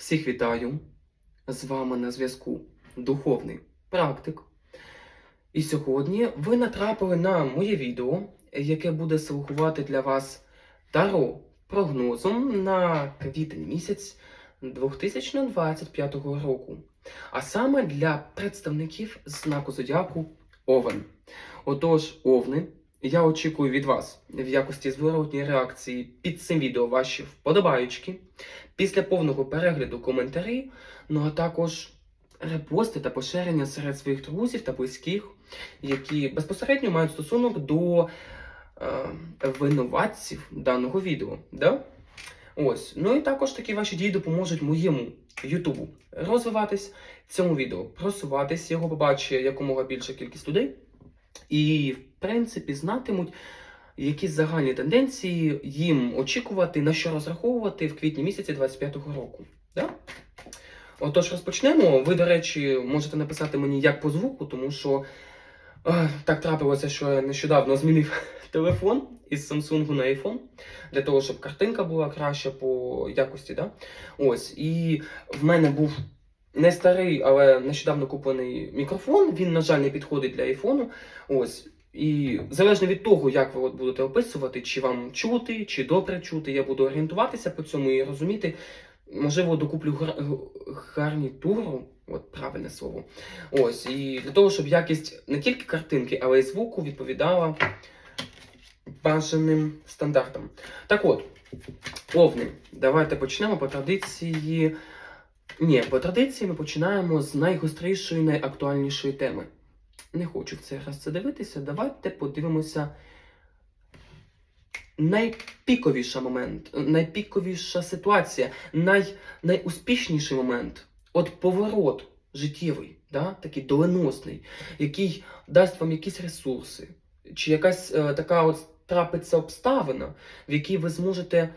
Всіх вітаю! З вами на зв'язку Духовний Практик. І сьогодні ви натрапили на моє відео, яке буде слугувати для вас таро прогнозом на квітень місяць 2025 року. А саме для представників знаку зодіаку Овен. Отож, Овни, я очікую від вас в якості зворотньої реакції під цим відео ваші вподобаючки, після повного перегляду коментарі, ну а також репости та поширення серед своїх друзів та близьких, які безпосередньо мають стосунок до е, винуватців даного відео. Да? Ось. Ну і також такі ваші дії допоможуть моєму Ютубу розвиватись, цьому відео просуватись, його побачить якомога більша кількість людей. І, принципі, знатимуть, які загальні тенденції їм очікувати, на що розраховувати в квітні місяці 25-го року. Да? Отож, розпочнемо. Ви, до речі, можете написати мені як по звуку, тому що е, так трапилося, що я нещодавно змінив телефон із Samsung на iPhone, для того, щоб картинка була краща по якості. Да? Ось, і в мене був не старий, але нещодавно куплений мікрофон. Він, на жаль, не підходить для айфону. Ось. І залежно від того, як ви от будете описувати, чи вам чути, чи добре чути, я буду орієнтуватися по цьому і розуміти. Можливо, докуплю гар... гарнітуру, от правильне слово. Ось, і для того, щоб якість не тільки картинки, але й звуку відповідала бажаним стандартам. Так от, овни, давайте почнемо по традиції. Ні, по традиції ми починаємо з найгострішої, найактуальнішої теми. Не хочу в цей раз це дивитися. Давайте подивимося. Найпіковіша момент, найпіковіша ситуація, най, найуспішніший момент. От поворот життєвий, да? такий доленосний, який дасть вам якісь ресурси, чи якась е, така от трапиться обставина, в якій ви зможете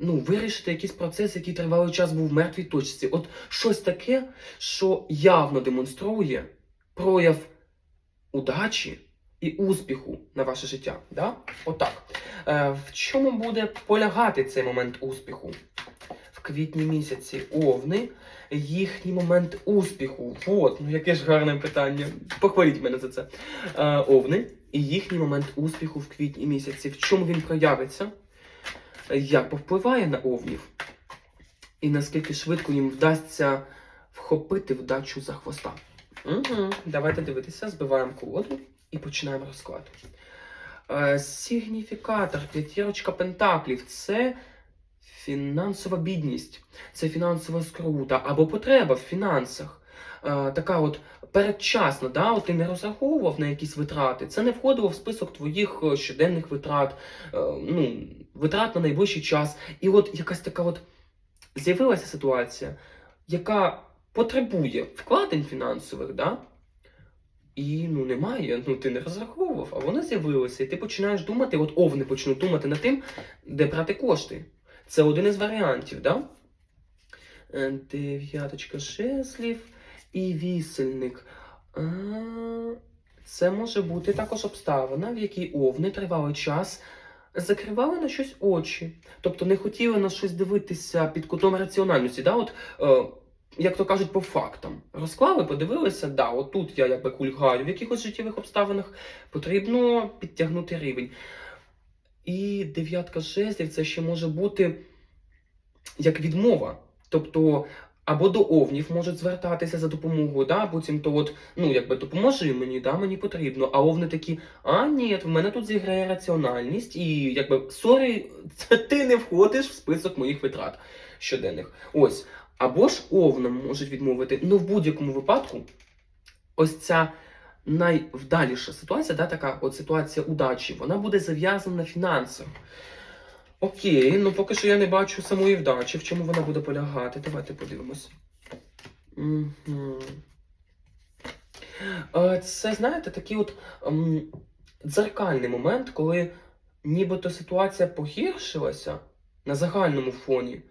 ну, вирішити якийсь процес, який тривалий час був в мертвій точці. От щось таке, що явно демонструє прояв удачі і успіху на ваше життя. Да? Отак. Е, в чому буде полягати цей момент успіху? В квітні місяці овни, їхній момент успіху. От, ну яке ж гарне питання. Похваліть мене за це. Е, овни і їхній момент успіху в квітні місяці. В чому він проявиться? Як повпливає на овнів? І наскільки швидко їм вдасться вхопити вдачу за хвоста? Угу. Давайте дивитися, збиваємо колоду і починаємо розклад. Е, Сигніфікатор, п'ятірочка пентаклів це фінансова бідність, це фінансова скрута або потреба в фінансах. Е, така от передчасна, да? от ти не розраховував на якісь витрати. Це не входило в список твоїх е, щоденних витрат, ну, витрат на найближчий час. І от якась така от з'явилася ситуація, яка потребує вкладень фінансових, да? І ну немає, ну ти не розраховував, а воно з'явилося, і ти починаєш думати, от овни почнуть думати над тим, де брати кошти. Це один із варіантів, да? Е, Дев'яточка жезлів і вісельник. А, Це може бути також обставина, в якій овни тривалий час закривали на щось очі. Тобто не хотіли на щось дивитися під кутом раціональності. Да? От, е, як то кажуть, по фактам. Розклали, подивилися, да, отут я якби кульгаю в якихось життєвих обставинах, потрібно підтягнути рівень. І дев'ятка жезлів це ще може бути як відмова. Тобто, або до овнів можуть звертатися за допомогою, да, потім то от, ну, якби допоможи мені, да, мені потрібно. А овни такі, а ні, в мене тут зіграє раціональність, і якби сорі, це ти не входиш в список моїх витрат щоденних. Ось. Або ж овнам можуть відмовити. Ну, в будь-якому випадку, ось ця найвдаліша ситуація, да, така от ситуація удачі, вона буде зав'язана на фінансах. Окей, ну поки що я не бачу самої вдачі, в чому вона буде полягати. Давайте подивимось. Угу. Це, знаєте, такий от ем, дзеркальний момент, коли нібито ситуація погіршилася на загальному фоні.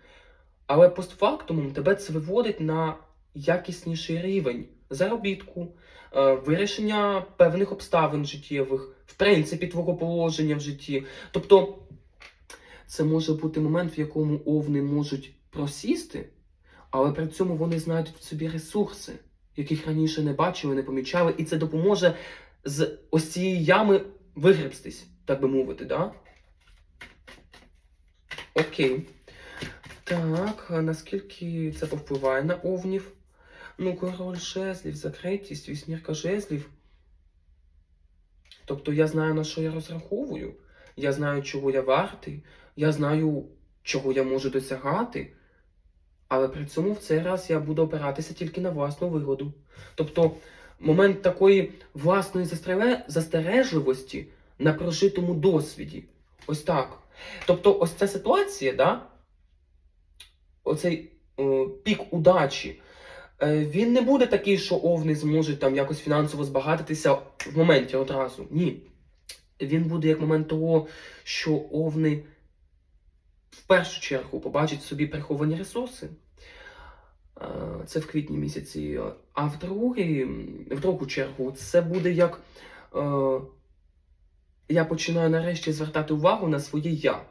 Але постфактумом тебе це виводить на якісніший рівень заробітку, е, вирішення певних обставин життєвих, в принципі, твого положення в житті. Тобто, це може бути момент, в якому овни можуть просісти, але при цьому вони знайдуть в собі ресурси, яких раніше не бачили, не помічали, і це допоможе з ось цієї ями вигребстись, так би мовити, да? Окей. Так, наскільки це повпливає на овнів? Ну, король жезлів, закритість, віснірка жезлів. Тобто я знаю, на що я розраховую, я знаю, чого я вартий, я знаю, чого я можу досягати, але при цьому в цей раз я буду опиратися тільки на власну вигоду. Тобто момент такої власної застережливості на прожитому досвіді. Ось так. Тобто, ось ця ситуація, да? Оцей е, пік удачі, е, він не буде такий, що овни зможуть там якось фінансово збагатитися в моменті одразу. Ні. Він буде як момент того, що овни в першу чергу побачать собі приховані ресурси. Е, Це в квітні місяці. А в, другий, в другу чергу це буде як я починаю нарешті звертати увагу на своє я.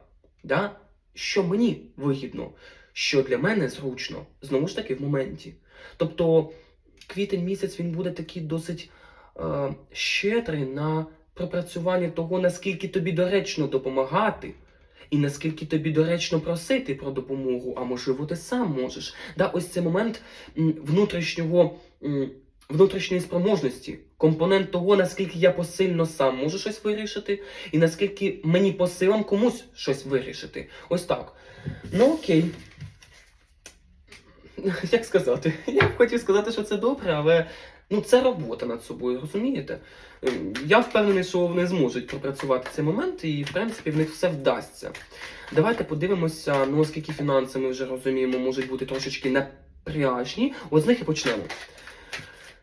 Да? Що мені вигідно, що для мене зручно, знову ж таки в моменті. Тобто квітень місяць він буде такий досить е, щедрий на пропрацювання того, наскільки тобі доречно допомагати, і наскільки тобі доречно просити про допомогу, а можливо, ти сам можеш. Да, ось цей момент внутрішнього, внутрішньої спроможності, компонент того, наскільки я посильно сам можу щось вирішити, і наскільки мені по силам комусь щось вирішити. Ось так. Ну окей. Як сказати? Я б хотів сказати, що це добре, але ну, це робота над собою, розумієте? Ем, Я впевнений, що вони зможуть пропрацювати цей момент, і в принципі в них все вдасться. Давайте подивимося, ну оскільки фінанси ми вже розуміємо, можуть бути трошечки напряжні. От з них і почнемо.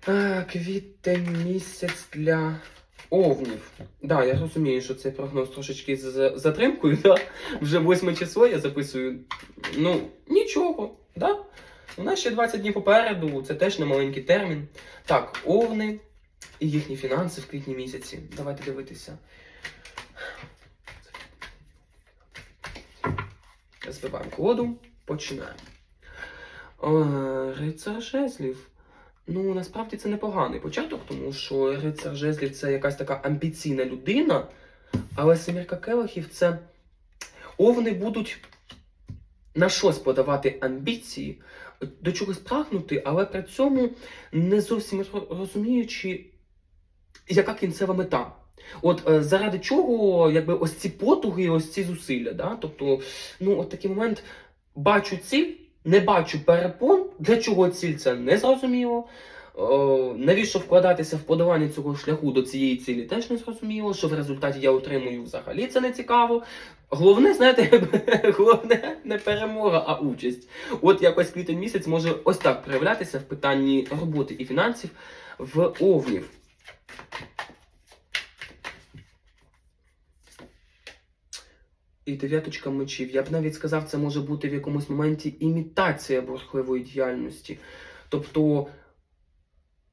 Е, Квітень місяць для овнів. Да, я розумію, що цей прогноз трошечки з затримкою, да? вже 8 число я записую. Ну, нічого, да? У нас ще 20 днів попереду, це теж не маленький термін. Так, овни і їхні фінанси в квітні місяці. Давайте дивитися. Збиваємо колоду, починаємо. Е, Рицар жезлів. Ну, насправді це непоганий початок, тому що рицар жезлів це якась така амбіційна людина, але семірка келихів це овни будуть на щось подавати амбіції, до чогось прагнути, але при цьому не зовсім розуміючи, яка кінцева мета. От е, заради чого, якби ось ці потуги, ось ці зусилля. Да? Тобто, ну, от такий момент бачу ціль, не бачу перепон. Для чого ціль це не зрозуміло. О, навіщо вкладатися в подавання цього шляху до цієї цілі, теж не зрозуміло, що в результаті я отримую взагалі це не цікаво. Головне, знаєте, головне не перемога, а участь. От якось квітень місяць може ось так проявлятися в питанні роботи і фінансів в овнів. І дев'яточка мечів. Я б навіть сказав, це може бути в якомусь моменті імітація бурхливої діяльності. Тобто,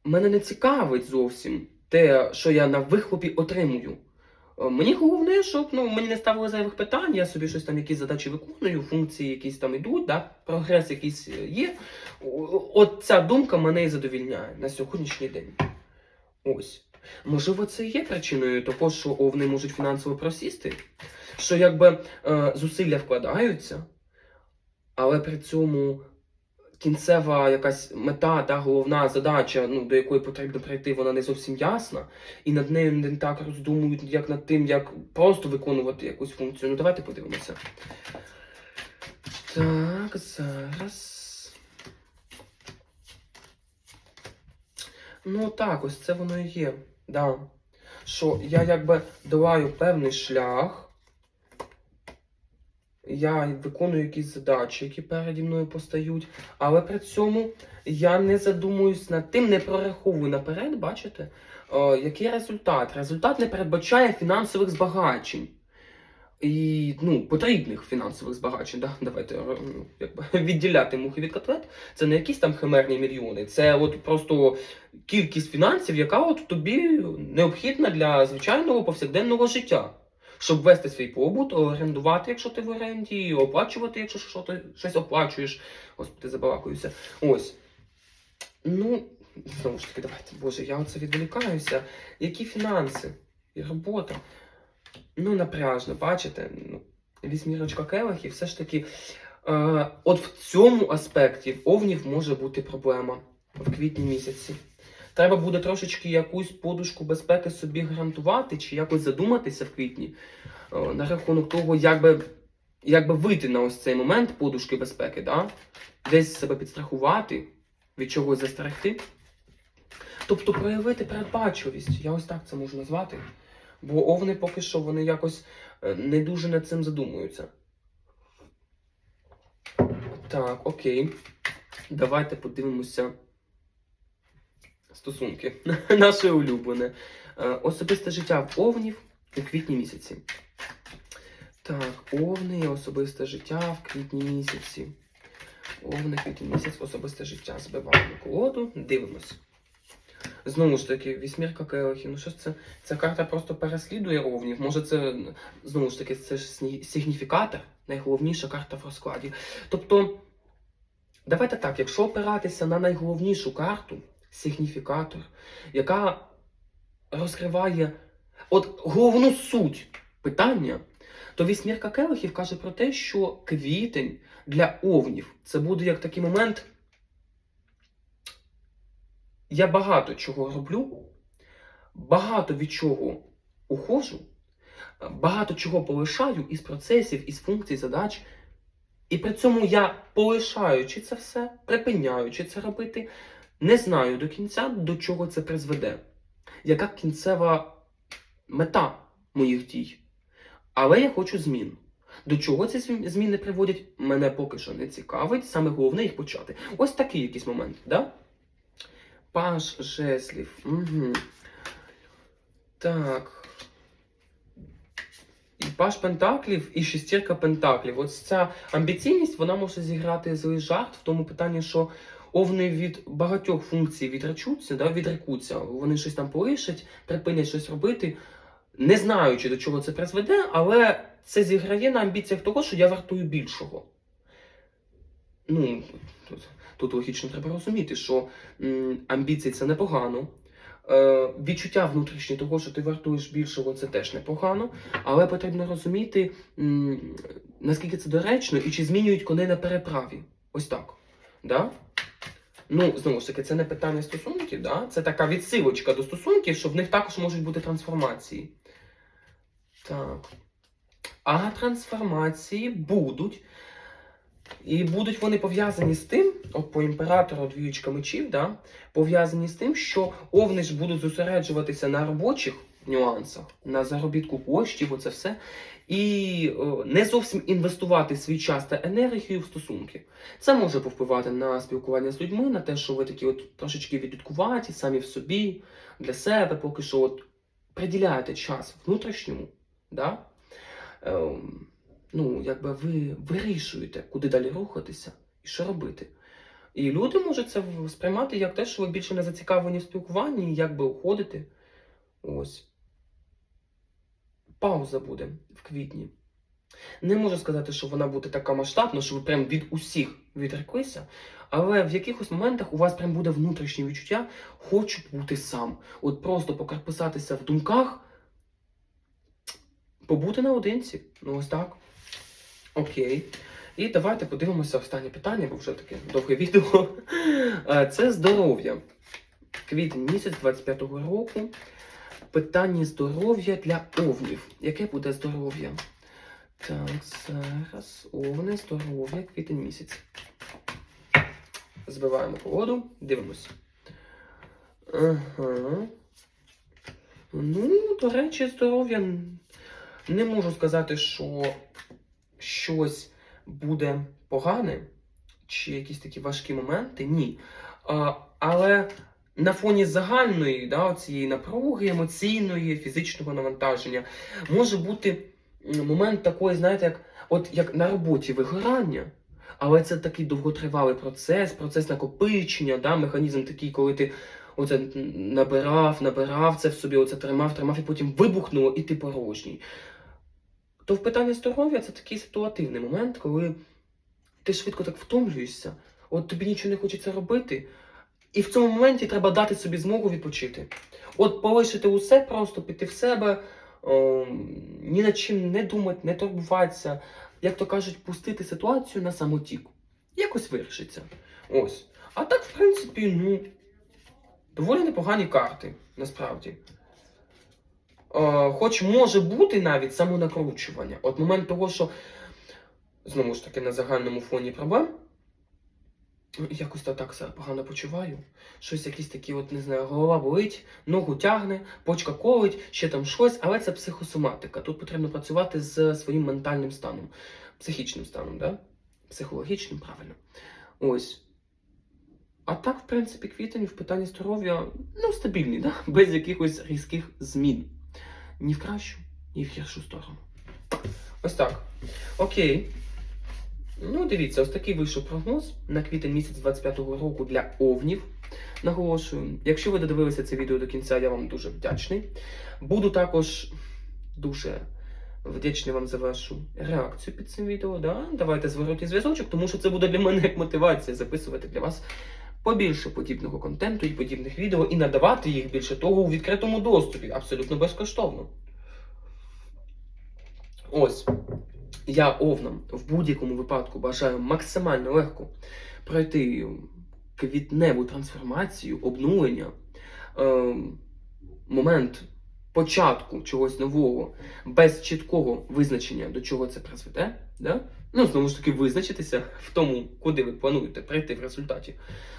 мене не цікавить зовсім те, що я на вихлопі отримую. Е, Мені головне, щоб ну, мені не ставили зайвих питань, я собі щось там, якісь задачі виконую, функції якісь там йдуть, да? прогрес якийсь е, є. От ця думка мене і задовільняє на сьогоднішній день. Ось. Можливо, це і є причиною того, що овни можуть фінансово просісти, що якби е, зусилля вкладаються, але при цьому кінцева якась мета, та головна задача, ну, до якої потрібно прийти, вона не зовсім ясна, і над нею не так роздумують, як над тим, як просто виконувати якусь функцію. Ну, давайте подивимося. Так, зараз. Ну так, ось це воно і є. Да. Що я якби долаю певний шлях. Я виконую якісь задачі, які переді мною постають, але при цьому я не задумуюсь над тим, не прораховую наперед, бачите, е, який результат. Результат не передбачає фінансових збагачень. І ну, потрібних фінансових збагачень. Да? Давайте е, ну, якби, відділяти мухи від котлет. Це не якісь там химерні мільйони, це от просто кількість фінансів, яка от тобі необхідна для звичайного повсякденного життя. Щоб вести свій побут, орендувати, якщо ти в оренді, оплачувати, якщо що ти щось оплачуєш. Господи, забалакуюся. Ось. Ну, знову ж таки, давайте, Боже, я оце відволікаюся. Які фінанси і робота? Ну, напряжно, бачите? Ну, вісьмірочка келихів, все ж таки. Е, от в цьому аспекті овнів може бути проблема в квітні місяці. Треба буде трошечки якусь подушку безпеки собі гарантувати, чи якось задуматися в квітні на рахунок того, як би, як би вийти на ось цей момент подушки безпеки, да? десь себе підстрахувати, від чогось застерегти. Тобто проявити передбачливість, я ось так це можу назвати. Бо овни поки що вони якось е, не дуже над цим задумуються. Так, окей. Давайте подивимося стосунки. Наше улюблене. Е, Особисте життя в овнів у квітні місяці. Так, овни, особисте життя в квітні місяці. Овни, квітні місяць, особисте життя. Збиваємо колоду, дивимось. Знову ж таки, вісьмірка келихів. Ну що ж це? Ця карта просто переслідує овнів. Може, це знову ж таки це ж сигніфікатор, найголовніша карта в розкладі. Тобто, давайте так, якщо опиратися на найголовнішу карту, сигніфікатор, яка розкриває от головну суть питання, то вісьмірка келихів каже про те, що квітень для овнів це буде як такий момент. Я багато чого роблю, багато від чого ухожу, багато чого полишаю із процесів, із функцій, задач. І при цьому я, полишаючи це все, припиняючи це робити, не знаю до кінця, до чого це призведе. Яка кінцева мета моїх дій. Але я хочу змін. До чого ці зміни приводять, мене поки що не цікавить. Саме головне їх почати. Ось такий якийсь момент, да? Паш жезлів. Угу. Так. І паш пентаклів, і шестірка пентаклів. Ось ця амбіційність вона може зіграти злий жарт в тому питанні, що овни від багатьох функцій відречуться, да, відрекуться. Вони щось там полишать, припинять щось робити, не знаючи, до чого це призведе, але це зіграє на амбіціях того, що я вартую більшого. Ну, тут, тут логічно треба розуміти, що м, амбіції це непогано. Е, відчуття внутрішнє того, що ти вартуєш більшого, це теж непогано. Але потрібно розуміти, м, наскільки це доречно і чи змінюють коней на переправі. Ось так. Да? Ну, знову ж таки, це не питання стосунків, да? це така відсилочка до стосунків, що в них також можуть бути трансформації. Так. А трансформації будуть. І будуть вони пов'язані з тим, от по імператору двіючка мечів, да, пов'язані з тим, що овни ж будуть зосереджуватися на робочих нюансах, на заробітку коштів, оце все, і о, не зовсім інвестувати свій час та енергію в стосунки. Це може повпливати на спілкування з людьми, на те, що ви такі от трошечки віддукуваті, самі в собі, для себе, поки що от приділяєте час внутрішньому, да? Ем, ну, якби ви вирішуєте, куди далі рухатися і що робити. І люди можуть це сприймати як те, що ви більше не зацікавлені в спілкуванні, як би уходити. Ось. Пауза буде в квітні. Не можу сказати, що вона буде така масштабна, що ви прям від усіх відреклися, але в якихось моментах у вас прям буде внутрішнє відчуття, хочу бути сам. От просто покарписатися в думках, побути наодинці. Ну ось так. Окей. І давайте подивимося останнє питання, бо вже таке довге відео. Е, Це здоров'я. Квітень місяць 25-го року. Питання здоров'я для овнів. Яке буде здоров'я? Так, зараз овни, здоров'я, квітень місяць. Збиваємо колоду, дивимося. Ага. Ну, до речі, здоров'я. Не можу сказати, що щось буде погане, чи якісь такі важкі моменти, ні. А, але на фоні загальної да, цієї напруги, емоційної, фізичного навантаження, може бути момент такої, знаєте, як, от, як на роботі вигорання. Але це такий довготривалий процес, процес накопичення, да, механізм такий, коли ти оце набирав, набирав це в собі, оце тримав, тримав, і потім вибухнуло, і ти порожній. то в питанні здоров'я це такий ситуативний момент, коли ти швидко так втомлюєшся, от тобі нічого не хочеться робити, і в цьому моменті треба дати собі змогу відпочити. От полишити усе, просто піти в себе, о, ні над чим не думати, не турбуватися, як то кажуть, пустити ситуацію на самотік. Якось вирішиться. Ось. А так, в принципі, ну, доволі непогані карти, насправді. Е, хоч може бути навіть самонакручування. От момент того, що знову ж таки на загальному фоні проблем. Якось то так себе погано почуваю. Щось якісь такі, от не знаю, голова болить, ногу тягне, почка колить, ще там щось, але це психосоматика. Тут потрібно працювати з своїм ментальним станом, психічним станом, да? психологічним, правильно. Ось. А так, в принципі, квітень в питанні здоров'я ну, стабільний, да? без якихось різких змін. Ні в кращу, ні в гіршу сторону. Ось так. Окей. Ну, дивіться, ось такий вийшов прогноз на квітень місяць 25-го року для овнів. Наголошую, якщо ви додивилися це відео до кінця, я вам дуже вдячний. Буду також дуже вдячний вам за вашу реакцію під цим відео. Да? Давайте зворотній зв'язочок, тому що це буде для мене як мотивація записувати для вас побільше подібного контенту і подібних відео, і надавати їх більше того у відкритому доступі, абсолютно безкоштовно. Ось. Я овнам в будь-якому випадку бажаю максимально легко пройти квітневу трансформацію, обнулення, ем, момент початку чогось нового, без чіткого визначення, до чого це призведе. Да? Ну, знову ж таки, визначитися в тому, куди ви плануєте прийти в результаті.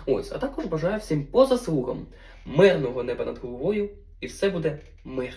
Ось, а також бажаю всім по заслугам мирного неба над головою, і все буде мир.